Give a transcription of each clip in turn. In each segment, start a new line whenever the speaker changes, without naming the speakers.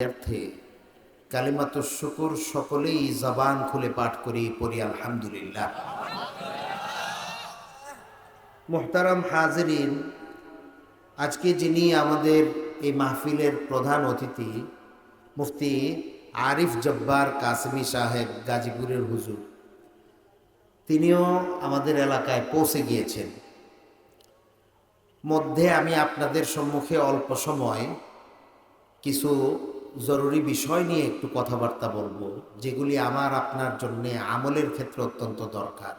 অর্থে কালিমাত শুকুর সকলেই জবান খুলে পাঠ করি, পড়ি, আলহামদুলিল্লাহ। মোহতারাম হাজরিন, আজকে যিনি আমাদের এই মাহফিলের প্রধান অতিথি, মুফতি আরিফ জব্বার কাসমি সাহেব গাজীপুরের হুজুর, তিনিও আমাদের এলাকায় পৌঁছে গিয়েছেন। মধ্যে আমি আপনাদের সম্মুখে অল্প সময় কিছু জরুরি বিষয় নিয়ে একটু কথাবার্তা বলব, যেগুলি আমার আপনার জন্য আমলের ক্ষেত্রে অত্যন্ত দরকার।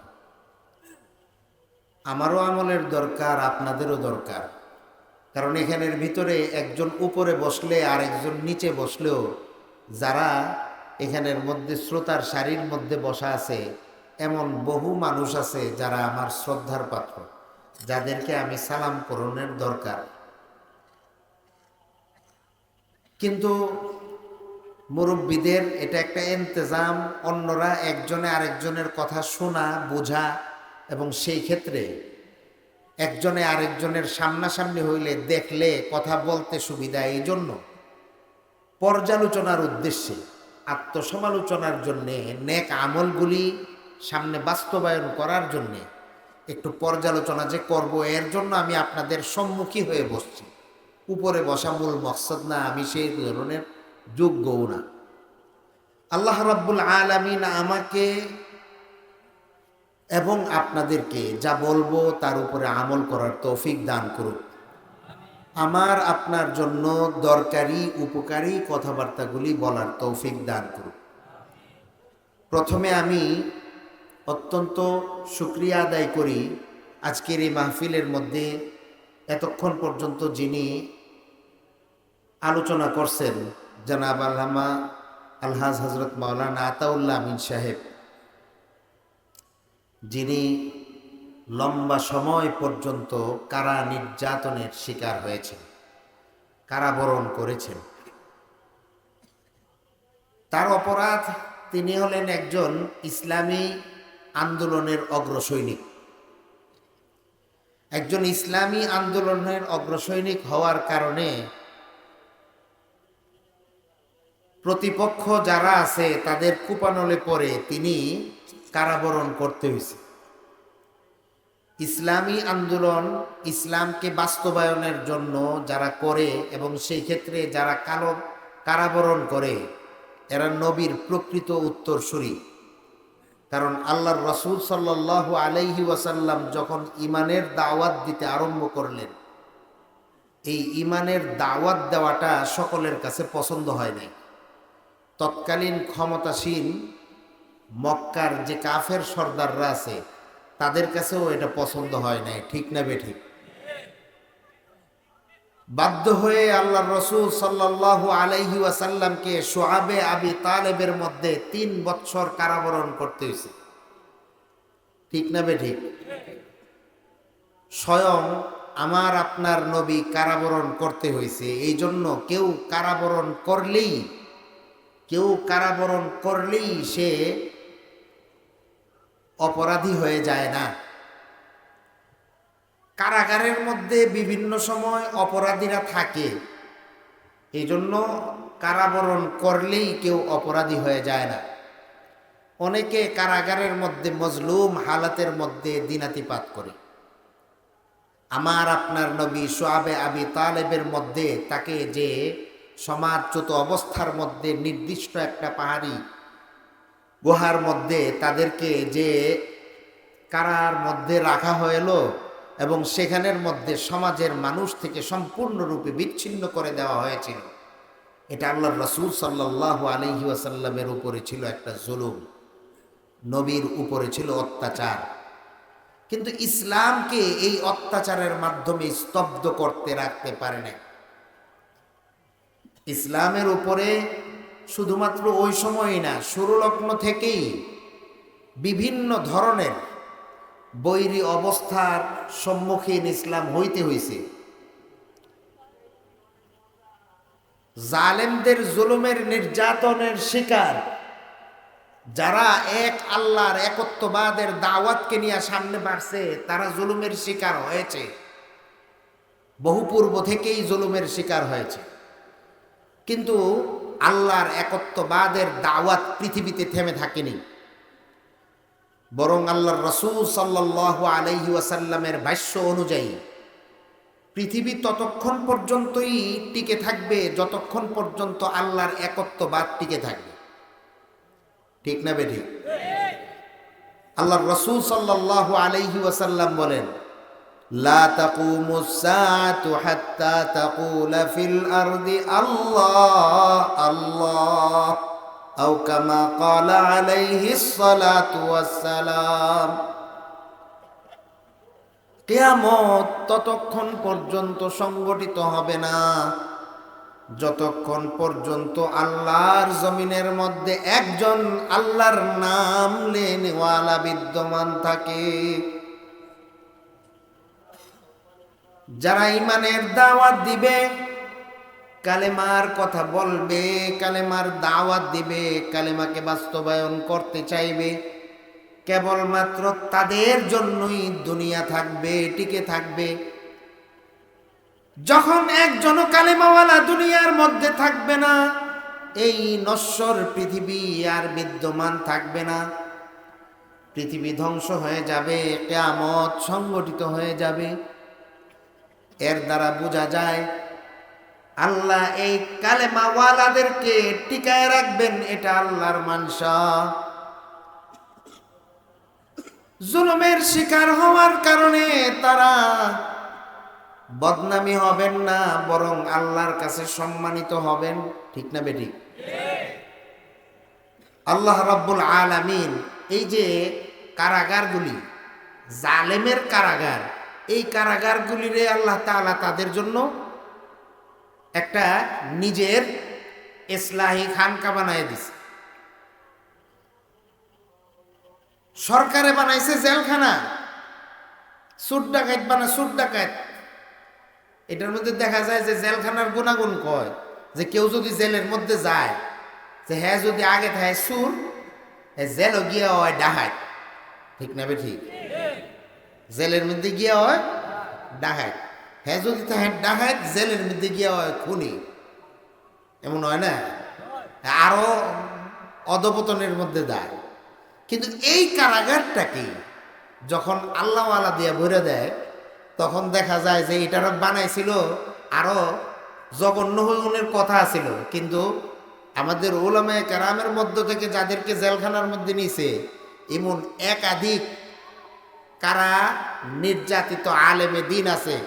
আমারও আমলের দরকার, আপনাদেরও দরকার। কারণ এখানের ভিতরে একজন উপরে বসলে আর একজন নিচে বসলেও যারা এখানের মধ্যে শ্রোতার সারির মধ্যে বসা আছে, এমন বহু মানুষ আছে যারা আমার শ্রদ্ধার পাত্র, যাদেরকে আমি সালাম করণের দরকার। কিন্তু মুরব্বীদের এটা একটা ইন্তজাম, অন্যরা একজনে আরেকজনের কথা শোনা, বোঝা, এবং সেই ক্ষেত্রে একজনে আরেকজনের সামনাসামনি হইলে দেখলে, কথা বলতে সুবিধা এই জন্য পর্যালোচনার উদ্দেশ্যে, আত্মসমালোচনার জন্যে, নেক আমলগুলি সামনে বাস্তবায়ন করার জন্যে একটু পর্যালোচনা যে করব, এর জন্য আমি আপনাদের সম্মুখী হয়ে বসছি। উপরে বসা মূল মকসদ না, আমি সেই ধরনের যোগ্যও না। আল্লাহ রাব্বুল আলামিন আমাকে এবং আপনাদেরকে যা বলব তার উপরে আমল করার তৌফিক দান করুক। আমার, আপনার জন্য দরকারি, উপকারী কথাবার্তাগুলি বলার তৌফিক দান করুক। প্রথমে আমি অত্যন্ত সুক্রিয়া আদায় করি আজকের এই মাহফিলের মধ্যে এতক্ষণ পর্যন্ত যিনি আলোচনা করছেন জনাব আল্লামা আলহাজ হজরত মাওলানা আতাউল্লাহ আমিন সাহেব, যিনি লম্বা সময় পর্যন্ত কারা নির্যাতনের শিকার হয়েছেন, কারাবরণ করেছেন। তার অপরাধ, তিনি হলেন একজন ইসলামী আন্দোলনের অগ্রসৈনিক। একজন ইসলামী আন্দোলনের অগ্রসৈনিক হওয়ার কারণে প্রতিপক্ষ যারা আছে, তাদের কুপানলে পরে তিনি কারাবরণ করতে হয়েছে। ইসলামী আন্দোলন ইসলামকে বাস্তবায়নের জন্য যারা করে এবং সেই ক্ষেত্রে যারা কালো কারাবরণ করে, এরা নবীর প্রকৃত উত্তরসূরি। কারণ আল্লাহর রসুল সাল্লাহ আলাইহি ওয়াসাল্লাম যখন ইমানের দাওয়াত দিতে আরম্ভ করলেন, এই ইমানের দাওয়াত দেওয়াটা সকলের কাছে পছন্দ হয় নাই। তৎকালীন ক্ষমতাসীন মক্কার যে কাফের সর্দাররা আছে, তাদের কাছেও এটা পছন্দ হয় নাই, ঠিক না বে ঠিক বাধ্য হয়ে আল্লাহ রসুল সাল্লাহ আলাইহি ওয়াসাল্লামকে সোহাবে আবি তালেবের মধ্যে তিন বৎসর কারাবরণ করতে হয়েছে। ঠিক না বে ঠিক স্বয়ং আমার আপনার নবী কারাবরণ করতে হয়েছে এই জন্য কেউ কারাবরণ করলেই কেউ কারাবরণ করলেই সে অপরাধী হয়ে যায় না। কারাগারের মধ্যে বিভিন্ন সময় অপরাধীরা থাকে। এই জন্য কারাবরণ করলেই কেউ অপরাধী হয়ে যায় না। অনেকে কারাগারের মধ্যে মজলুম হালাতের মধ্যে দিনাতিপাত করে। আমার আপনার নবী সোয়াবে আবি তালেবের মধ্যে তাকে যে সমাজচ্যুত অবস্থার মধ্যে নির্দিষ্ট একটা পাহাড়ি গুহার মধ্যে তাদেরকে যে কারার মধ্যে রাখা হইল এবং সেখানের মধ্যে সমাজের মানুষ থেকে সম্পূর্ণরূপে বিচ্ছিন্ন করে দেওয়া হয়েছিল। এটা আল্লাহ রসুল সাল্লাহ আলহি আসাল্লামের উপরে ছিল একটা জুলুম। নবীর উপরে ছিল অত্যাচার। কিন্তু ইসলামকে এই অত্যাচারের মাধ্যমে স্তব্ধ করতে রাখতে পারে না ইসলামের উপরে শুধুমাত্র ওই সময়ই না, সুরলগ্ন থেকেই বিভিন্ন ধরনের বৈরী অবস্থার সম্মুখীন ইসলাম হইতে হইছে। জালেমদের জুলুমের নির্যাতনের শিকার, যারা এক আল্লাহর একত্ববাদের দাওয়াতকে নিয়ে সামনে বাড়ছে, তারা জুলুমের শিকার হয়েছে। বহু পূর্ব থেকেই জুলুমের শিকার হয়েছে। কিন্তু আল্লাহর একত্ববাদের দাওয়াত পৃথিবীতে থেমে থাকেনি। বরং আল্লাহর রসুল সাল্লাহ আলাইহি ওয়াসাল্লামের ভাষ্য অনুযায়ী, পৃথিবী ততক্ষণ পর্যন্তই টিকে থাকবে যতক্ষণ পর্যন্ত আল্লাহর একত্ববাদ টিকে থাকবে। ঠিক না বেঠিক আল্লাহর রসুল সাল্লাহ আলাইহি ওয়াসাল্লাম বলেন لا تقوم الساعة حتى تقول في الأرض الله الله أو كما قال عليه الصلاة والسلام কেয়ামত ততক্ষণ পর্যন্ত সংগঠিত হবে না যতক্ষণ পর্যন্ত আল্লাহর জমিনের মধ্যে একজন আল্লাহর নাম লেনওয়ালা বিদ্যমান থাকে যারা ইমানের দাওয়াত দিবে, কালেমার কথা বলবে, কালেমার দাওয়াত দিবে, কালেমাকে বাস্তবায়ন করতে চাইবে, কেবলমাত্র তাদের জন্যই দুনিয়া থাকবে, টিকে থাকবে। যখন একজন কালেমাওয়ালা দুনিয়ার মধ্যে থাকবে না, এই নশ্বর পৃথিবী আর বিদ্যমান থাকবে না। পৃথিবী ধ্বংস হয়ে যাবে, কেয়ামত সংগঠিত হয়ে যাবে। এর দ্বারা বোঝা যায়, আল্লাহ এই কালেমাওয়ালাদেরকে টিকায় রাখবেন, এটা আল্লাহর মানসা। জুলুমের শিকার হওয়ার কারণে তারা বদনামি হবেন না, বরং আল্লাহর কাছে সম্মানিত হবেন। ঠিক না বেটি? আল্লাহ রাব্বুল আলামিন, এই যে কারাগারগুলি, জালেমের কারাগার এই কারাগারগুলিরে আল্লাহ তাআলা তাদের জন্য একটা নিজের ইসলাহী খানকা বানায় দিছে। সরকারে বানাইছে জেলখানা। সুট ডাকাত বানা সুট ডাকাত। এটার মধ্যে দেখা যায় যে জেলখানার গুণাগুণ কয়, যে কেউ যদি জেলের মধ্যে যায়, যে হ্যাঁ যদি আগে থাকে সুর জেলও গিয়া হয় ডাহাত ঠিক না বে ঠিক? জেলের মধ্যে গিয়া হয় ডাহাত হ্যাঁ যদি থাকে ডাহাত জেলের মধ্যে গিয়া হয় খুনি। এমন হয় না? আরও অধপতনের মধ্যে দেয়। কিন্তু এই কারাগারটাকে যখন আল্লাহওয়ালা দিয়ে ভরে দেয়, তখন দেখা যায় যে এটার বানাইছিল, আরও জঘন্য হইনের কথা ছিল কিন্তু আমাদের ওলামায় কারামের মধ্য থেকে যাদেরকে জেলখানার মধ্যে নিছে, এমন একাধিক কারা? নির্যাতিত আলেমে দিন আছে।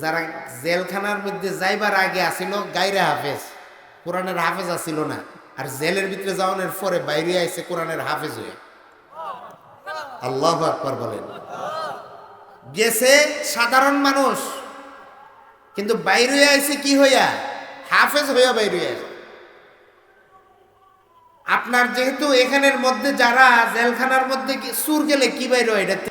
যারা জেলখানার মধ্যে যাইবার আগে আসিল গাইরে হাফেজ। কোরআনের হাফেজ আসিল না। আর জেলের ভিতরে যাওয়ানোর পরে বাইরে আইছে কোরআনের হাফেজ হয়ে। আল্লাহ আকবর বলেন। গেছে সাধারণ মানুষ। কিন্তু বাইরে আইছে কি হইয়া? হাফেজ হইয়া বাইরে আইছে। আপনার যেহেতু এখানের মধ্যে যারা জেলখানার মধ্যে সুর গেলে কি বাইরে এটা